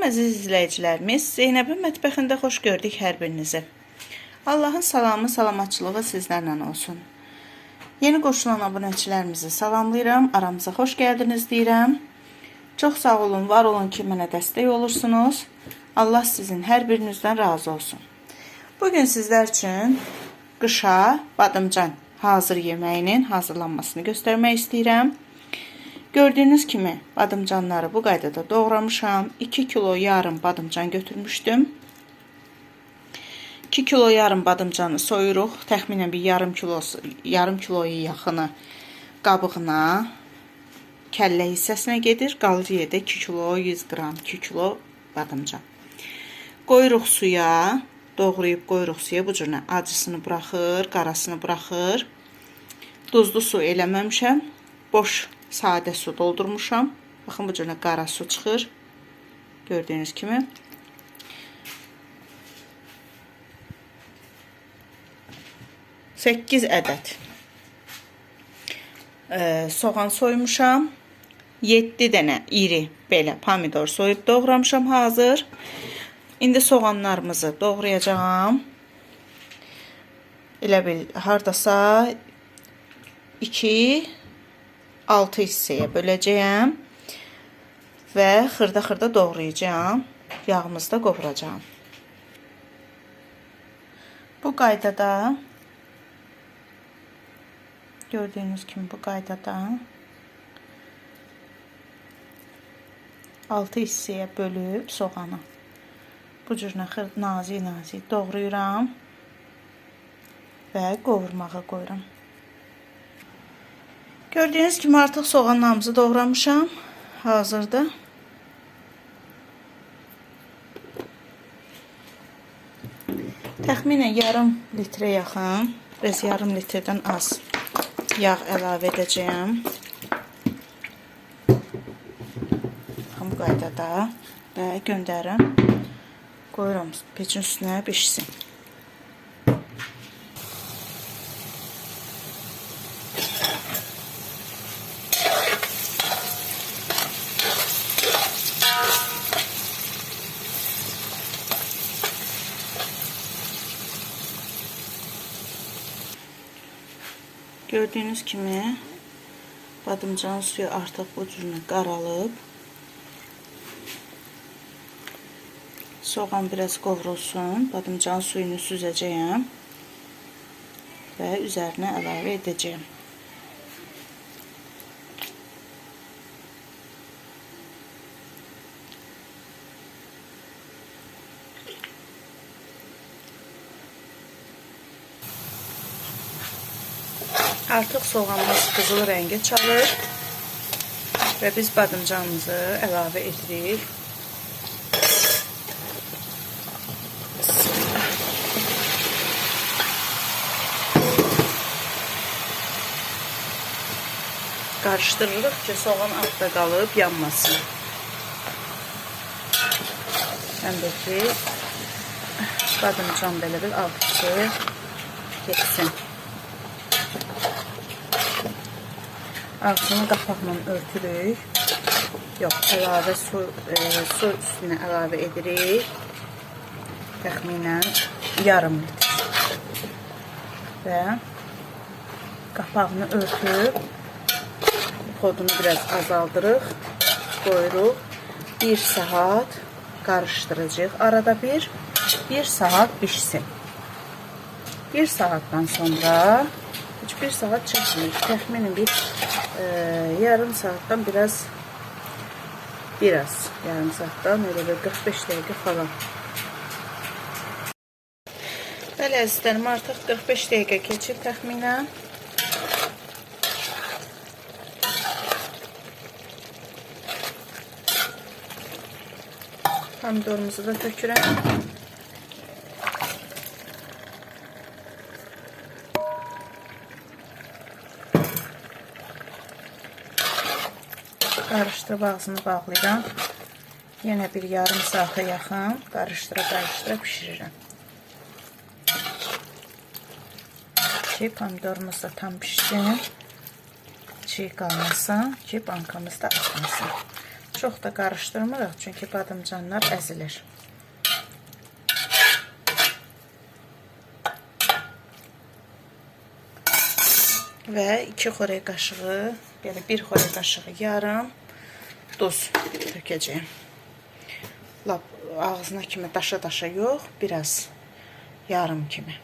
Salam əziz izləyicilərimiz. Zeynəbin mətbəxində xoş gördük hər birinizi. Allahın salamı, salamatçılığı sizlərlə olsun. Yeni qoşulan abunəçilərimizi salamlayıram. Aramıza xoş gəldiniz deyirəm. Çox sağ olun, var olun ki, mənə dəstək olursunuz. Allah sizin hər birinizdən razı olsun. Bugün sizlər üçün qışa badımcan hazır yeməyinin hazırlanmasını göstərmək istəyirəm. Gördüyünüz kimi badımcanları bu qaydada doğramışam. 2 kilo yarım badımcan götürmüşdüm. 2 kilo yarım badımcanı soyuruq. Təxminən bir yarım kilosu, yarım kiloya yaxını qabığına, kəllə hissəsinə gedir. Qalır yerdə 2 kilo 100 qram, 2 kilo badımcan. Qoyuruq suya, doğrayıb qoyuruq suya bu cürlə acısını buraxır, qarasını buraxır. Duzlu su eləməmişəm. Boş sadə su doldurmuşam. Baxın bu cürlə qara su çıxır. Gördüyünüz kimi. Səkkiz ədəd e, soğan soymuşam. 7 dənə iri belə pomidor soyub doğramışam hazır. İndi soğanlarımızı doğrayacağam. Elə bil hardasa 2 6 hissəyə böləcəyəm və xırda-xırda doğrayacağam. Yağımızı da qovuracağam. Bu qaydada gördüyünüz kimi bu qaydada 6 hissəyə bölüb soğanı bu cür nazik-nazik doğrayıram və qovurmağa qoyuram. Gördüyünüz kimi artıq soğanlarımızı doğramışam. Hazırdır. Təxminən yarım litrə yaxın, biraz yarım litrdən az yağ əlavə edəcəyəm. Ham qaydada və göndərirəm. Qoyuram peçin üstünə bişsin. Gördüyünüz kimi badımcan suyu artıq bu cürlə qaralıb. Soğan biraz qovrulsun. Badımcan suyunu süzəcəyəm və üzərinə əlavə edəcəyəm. Artıq soğanımız qızıl rəngə çalır və biz badımcanımızı əlavə edirik. Qarışdırırıq ki, soğan altda qalıb yanmasın. Həm də ki, badımcan belə bir altı getsin. Altını qapaqla örtürük. Yox, əlavə su, e, su üstünə əlavə edirik. Təxminən yarım litr. Və qapağını örtüb xodunu biraz azaldırıq. Qoyuruq. 1 saat qarışdıracağıq. Arada bir 1 saat pişsin. 1 saatdan sonra heç 1 saat çəkmir. Təxminən bir e, yarım saatdən biraz biraz yarım saatdan elə bir 45 dəqiqə falan. Bəli əzizlərim, artıq 45 dəqiqə keçib təxminən. Pomidorumuzu da tökürəm. Qarışdırıb ağzını bağlayıram. Yenə bir yarım saata yaxın qarışdıra-qarışdıra pişirirəm. Ki, pomidorumuz da tam pişsin. Çiğ qalmasın ki, bankamız da atmasın. Çox da qarışdırmırıq, çünki badımcanlar əzilir. Və 2 xörək qaşığı, yəni 1 xörək qaşığı yarım duz tökəcəyim. Lap ağzına kimi daşa-daşa yox, biraz yarım kimi.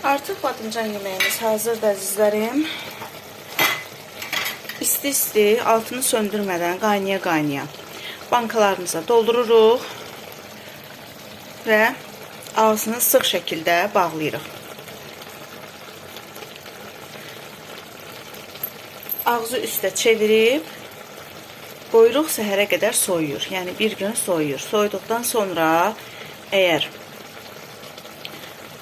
Artıq badımcan yeməyimiz hazırdır əzizlərim. İsti-isti, altını söndürmədən qaynaya-qaynaya bankalarımıza doldururuq və ağzını sıx şəkildə bağlayırıq. Ağzı üstə çevirib qoyuruq səhərə qədər soyuyur. Yəni bir gün soyuyur. Soyuduqdan sonra əgər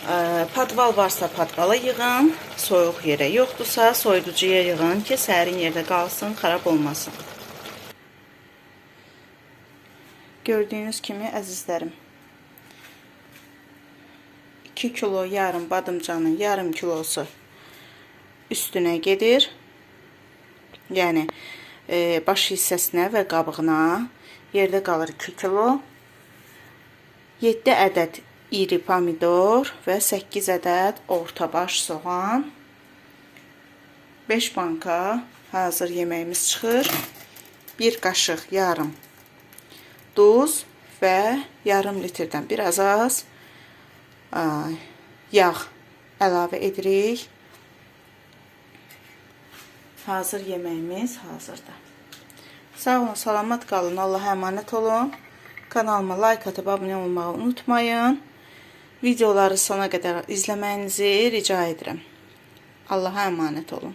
ə, Padval varsa padvala yığın, soyuq yerə yoxdursa soyuducuya yığın ki, sərin yerdə qalsın, xarab olmasın. Gördüyünüz kimi əzizlərim 2 kilo yarım badımcanın yarım kilosu üstünə gedir. Yəni e, baş hissəsinə və qabığına yerdə qalır 2 kilo. 7 ədəd iri pomidor və 8 ədəd orta baş soğan. 5 banka hazır yeməyimiz çıxır. 1 qaşıq yarım duz və yarım litrdən biraz az yağ əlavə edirik. Hazır yeməyimiz hazırdır. Sağ olun, salamat qalın. Allaha əmanət olun. Kanalıma like atıb abunə olmağı unutmayın. Videoları sona qədər izləməyinizi rica edirəm. Allaha əmanət olun.